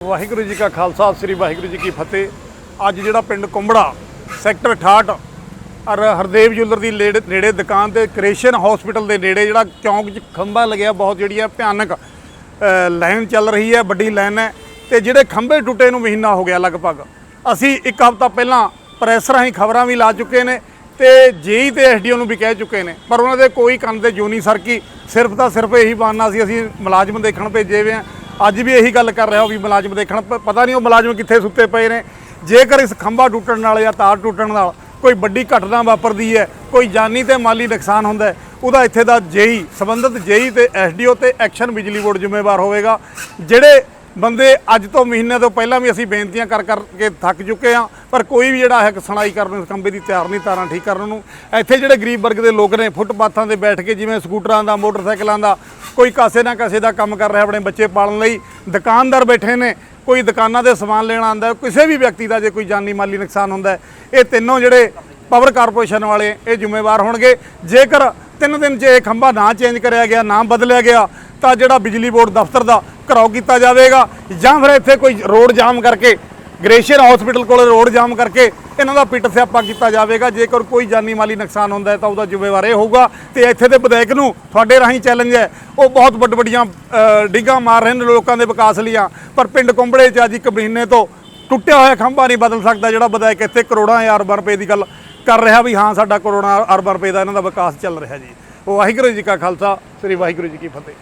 ਵਾਹਿਗੁਰੂ ਜੀ ਕਾ ਖਾਲਸਾ, ਸ੍ਰੀ ਵਾਹਿਗੁਰੂ ਜੀ ਕੀ ਫਤਿਹ। ਅੱਜ ਜਿਹੜਾ ਪਿੰਡ ਕੁੰਬੜਾ, ਸੈਕਟਰ 68 ਔਰ ਹਰਦੇਵ ਜੁਲਰ ਦੀ ਨੇੜੇ ਨੇੜੇ ਦੁਕਾਨ ਤੇ ਕ੍ਰੇਸ਼ਨ ਹਸਪੀਟਲ ਦੇ ਨੇੜੇ ਜਿਹੜਾ ਚੌਂਕ 'ਚ ਖੰਭਾ ਲੱਗਿਆ, ਬਹੁਤ ਜਿਹੜੀ ਹੈ ਭਿਆਨਕ ਲਾਈਨ ਚੱਲ ਰਹੀ ਹੈ, ਵੱਡੀ ਲਾਈਨ ਹੈ, ਤੇ ਜਿਹੜੇ ਖੰਭੇ ਟੁੱਟੇ ਨੂੰ ਮਹੀਨਾ ਹੋ ਗਿਆ ਲਗਭਗ। ਅਸੀਂ ਇੱਕ ਹਫ਼ਤਾ ਪਹਿਲਾਂ ਪ੍ਰੈਸ ਰਾਹੀਂ ਖਬਰਾਂ ਵੀ ਲਾ ਚੁੱਕੇ ਨੇ ਤੇ ਜੇਈ ਤੇ ਐਸਡੀਓ ਨੂੰ ਵੀ ਕਹਿ ਚੁੱਕੇ ਨੇ, ਪਰ ਉਹਨਾਂ ਦੇ ਕੋਈ ਕੰਨ ਤੇ ਜੂਨੀ ਸਰਕੀ, ਸਿਰਫ ਤਾਂ ਸਿਰਫ ਇਹੀ ਬਾਨਾ ਸੀ, ਅਸੀਂ ਮੁਲਾਜ਼ਮ ਦੇਖਣ ਭੇਜੇ ਵੇ ਆ। ਅੱਜ ਵੀ ਇਹੀ ਗੱਲ ਕਰ ਰਿਹਾ ਉਹ ਵੀ ਮੁਲਾਜ਼ਮ ਦੇਖਣ। ਪ- ਪਤਾ ਨਹੀਂ ਉਹ ਮੁਲਾਜ਼ਮ ਕਿੱਥੇ ਸੁੱਤੇ ਪਏ ਨੇ। ਜੇਕਰ ਇਸ ਖੰਭਾ ਟੁੱਟਣ ਨਾਲ ਜਾਂ ਤਾਰ ਟੁੱਟਣ ਨਾਲ ਕੋਈ ਵੱਡੀ ਘਟਨਾ ਵਾਪਰਦੀ ਹੈ, ਕੋਈ ਜਾਨੀ ਤੇ ਮਾਲੀ ਨੁਕਸਾਨ ਹੁੰਦਾ ਹੈ, ਉਹਦਾ ਇੱਥੇ ਦਾ ਜੇਈ, ਸੰਬੰਧਿਤ ਜੇਈ ਤੇ ਐਸਡੀਓ ਤੇ ਐਕਸ਼ਨ ਬਿਜਲੀ ਬੋਰਡ ਜ਼ਿੰਮੇਵਾਰ ਹੋਵੇਗਾ। ਜਿਹੜੇ ਬੰਦੇ ਅੱਜ ਤੋਂ ਮਹੀਨੇ ਤੋਂ ਪਹਿਲਾਂ ਵੀ ਅਸੀਂ ਬੇਨਤੀਆਂ ਕਰ, ਕਰਕੇ ਥੱਕ ਚੁੱਕੇ ਆ ਪਰ ਕੋਈ ਵੀ ਜਿਹੜਾ ਹੈ ਸੁਣਾਈ ਕਰਨ ਨੂੰ ਇਸ ਖੰਭੇ ਦੀ ਤਿਆਰ ਨਹੀਂ ਤਾਰਾਂ ਠੀਕ ਕਰਨ ਨੂੰ। ਇੱਥੇ ਜਿਹੜੇ ਗਰੀਬ ਵਰਗ ਦੇ ਲੋਕ ਨੇ, ਫੁੱਟਪਾਥਾਂ ਤੇ ਬੈਠ ਕੇ ਜਿਵੇਂ ਸਕੂਟਰਾਂ ਦਾ, ਮੋਟਰਸਾਈਕਲਾਂ ਦਾ ਕੋਈ ਕਾਸੇ ਨਾ ਕਾਸੇ ਦਾ ਕੰਮ ਕਰ ਰਿਹਾ ਆਪਣੇ ਬੱਚੇ ਪਾਲਣ ਲਈ। ਦੁਕਾਨਦਾਰ ਬੈਠੇ ਨੇ, ਕੋਈ ਦੁਕਾਨਾਂ ਦੇ ਸਮਾਨ ਲੈਣ ਆਂਦਾ ਕਿਸੇ ਵੀ ਵਿਅਕਤੀ ਦਾ ਜੇ ਕੋਈ ਜਾਨੀ ਮਾਲੀ ਨੁਕਸਾਨ ਹੁੰਦਾ ਇਹ ਤਿੰਨੋਂ ਜਿਹੜੇ ਪਾਵਰ ਕਾਰਪੋਰੇਸ਼ਨ ਵਾਲੇ ਇਹ ਜ਼ਿੰਮੇਵਾਰ ਹੋਣਗੇ। ਜੇਕਰ ਤਿੰਨ ਦਿਨ 'ਚ ਇਹ ਖੰਭਾ ਨਾ ਚੇਂਜ ਕਰਿਆ ਗਿਆ, ਨਾ ਬਦਲਿਆ ਗਿਆ, ਤਾਂ ਜਿਹੜਾ ਬਿਜਲੀ ਬੋਰਡ ਦਫ਼ਤਰ ਦਾ ਘਰਾਓ ਕੀਤਾ ਜਾਵੇਗਾ ਜਾਂ ਫਿਰ ਇੱਥੇ ਕੋਈ ਰੋਡ ਜਾਮ ਕਰਕੇ ਗ੍ਰੇਸ਼ੀਅਰ ਹਸਪੀਟਲ ਕੋਲ ਰੋਡ ਜਾਮ ਕਰਕੇ ਇਹਨਾਂ ਦਾ ਪਿੱਟ ਸਿਆਪਾ ਕੀਤਾ ਜਾਵੇਗਾ। ਜੇਕਰ ਕੋਈ ਜਾਨੀ ਮਾਲੀ ਨੁਕਸਾਨ ਹੁੰਦਾ ਹੈ ਤਾਂ ਉਹਦਾ ਜ਼ਿੰਮੇਵਾਰ ਇਹ ਹੋਊਗਾ। ਤੇ ਇੱਥੇ ਦੇ ਵਿਧਾਇਕ ਨੂੰ ਤੁਹਾਡੇ ਰਾਹੀਂ ਚੈਲੰਜ ਹੈ। ਉਹ ਬਹੁਤ ਵੱਡ ਵੱਡੀਆਂ ਡਿੱਗਾਂ ਮਾਰ ਰਹੇ ਨੇ ਲੋਕਾਂ ਦੇ ਵਿਕਾਸ ਲਈਆਂ ਪਰ ਪਿੰਡ ਕੁੰਬੜੇ 'ਚ ਅੱਜ ਇੱਕ ਮਹੀਨੇ ਤੋਂ ਟੁੱਟਿਆ ਹੋਇਆ ਖੰਭਾ ਨਹੀਂ ਬਦਲ ਸਕਦਾ, ਜਿਹੜਾ ਵਿਧਾਇਕ ਇੱਥੇ ਕਰੋੜਾਂ ਜਾਂ ਅਰਬਾਂ ਰੁਪਏ ਦੀ ਗੱਲ ਕਰ ਰਿਹਾ ਵੀ ਹਾਂ, ਸਾਡਾ ਕਰੋੜਾਂ ਅਰਬਾਂ ਰੁਪਏ ਦਾ ਇਹਨਾਂ ਦਾ ਵਿਕਾਸ ਚੱਲ ਰਿਹਾ ਜੀ। ਵਾਹਿਗੁਰੂ ਜੀ ਕਾ ਖਾਲਸਾ, ਸ੍ਰੀ ਵਾਹਿਗੁਰੂ ਜੀ ਕੀ ਫਤਿਹ।